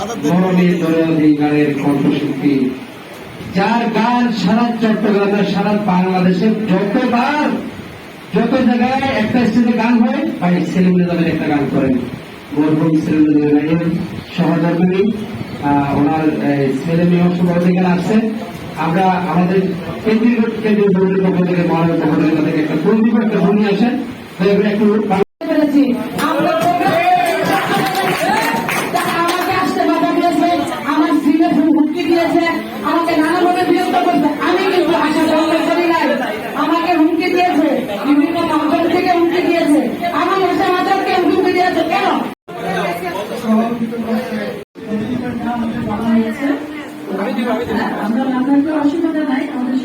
গানের যার গান সারা চট্টগ্রামের সারা বাংলাদেশে যতবার যত জায়গায় একটা স্টেজে গান হয় ভাই সেলিম নিজামের একটা গান করেন। মরহুম সেলিম সহধর্মিনী আহ, ওনার ছেলে মেয়ে অংশ বড় থেকে আসছে আমরা আমাদের কেন্দ্রীয় কেন্দ্রীয় পক্ষ থেকে মহানগর পক্ষ থেকে তাদেরকে একটা বন্ধু একটা ভূমি আসেন। করে একটু হুমকি দিয়েছে আমাকে নানাভাবে বিরক্ত করছে। আমি কিন্তু আশা বন্ধ করি নাই। আমাকে হুমকি দিয়েছে। বিভিন্ন মাধ্যম থেকে হুমকি দিয়েছে। আমার ভাষা মাতারকে হুমকি দিয়েছে। কেন? আমরা আপনাকে অসুবিধা নাই। আমাদের